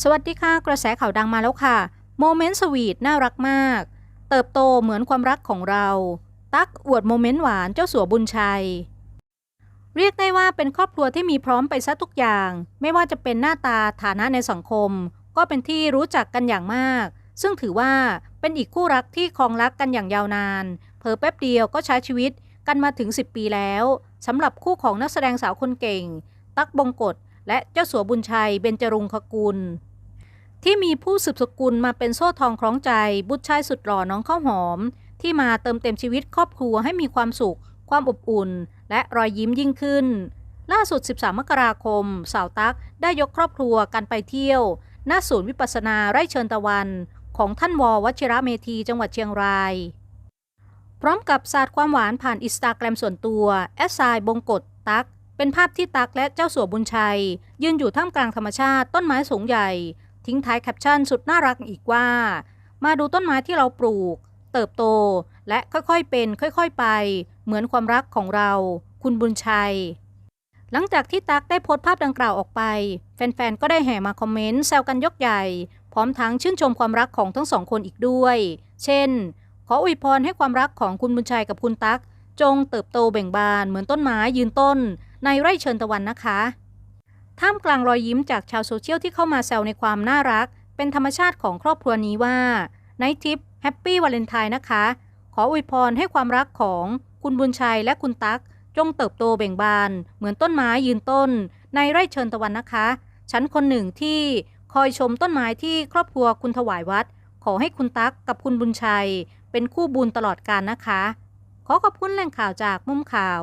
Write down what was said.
สวัสดีค่ะ กระแสข่าวดังมาแล้วค่ะ โมเมนต์สวีทน่ารักมาก เติบโตเหมือนความรักของเรา ตั๊กอวดโมเมนต์หวานเจ้าสัวบุญชัย เรียกได้ว่าเป็นครอบครัวที่มีพร้อมไปซะทุกอย่าง ไม่ว่าจะเป็นหน้าตาฐานะในสังคม ก็เป็นที่รู้จักกันอย่างมาก ซึ่งถือว่าเป็นอีกคู่รักที่ครองรักกันอย่างยาวนาน เพอแป๊บเดียวก็ใช้ชีวิตกันมาถึง 10 ปีแล้วสำหรับคู่ของนักแสดงสาวคนเก่ง ตั๊กบงกฎ และเจ้าสัวบุญชัยเบญจรงคกุล ที่มีผู้สืบสกุลมาเป็นโซ่ทองคล้องใจ บุตรชายสุดหล่อน้องข้าวหอม ที่มาเติมเต็มชีวิตครอบครัวให้มีความสุข ความอบอุ่น และรอยยิ้มยิ่งขึ้น ล่าสุด 13 มกราคม สาวตักได้ยกครอบครัวกันไปเที่ยว หน้าศูนย์วิปัสสนาไร่เชิญตะวัน ของท่านววชิระเมธีจังหวัดเชียงรายพร้อมกับสาดความหวานผ่านอินสตาแกรมส่วนตัวแอสไซบงกฎตั๊ก เป็นภาพที่ตักและเจ้าสัวบุญชัย ยืนอยู่ท่ามกลางธรรมชาติต้นไม้สูงใหญ่ ทิ้งท้ายแคปชั่นสุดน่ารักอีกว่า มาดูต้นไม้ที่เราปลูก เติบโต และค่อยๆเป็น ค่อยๆไป เหมือนความรักของเรา คุณบุญชัย หลังจากที่ตักได้โพสต์ภาพดังกล่าวออกไป แฟนๆ ก็ได้แห่มาคอมเมนต์แซวกันยกใหญ่ พร้อมทั้งชื่นชมความรักของทั้งสองคนอีกด้วย เช่น ขออวยพรให้ความรักของคุณบุญชัยกับคุณตักจงเติบโตเบ่งบานเหมือนต้นไม้ยืนต้น ในไร่เชิญตะวันนะคะ ท่ามกลางรอยยิ้มจากชาวโซเชียลที่เข้ามาแซวในความน่ารัก เป็นธรรมชาติของครอบครัวนี้ว่าไนทิปแฮปปี้วาเลนไทน์นะคะ ขออวยพรให้ความรักของคุณบุญชัยและคุณตั๊กจงเติบโตเบ่งบาน เหมือนต้นไม้ยืนต้น ในไร่เชิญตะวันนะคะ ฉันคนหนึ่งที่คอยชมต้นไม้ที่ครอบครัวคุณถวายวัด ขอให้คุณตั๊กกับคุณบุญชัย เป็นคู่บุญตลอดกาลนะคะ ขอขอบคุณแหล่งข่าวจากมุมข่าว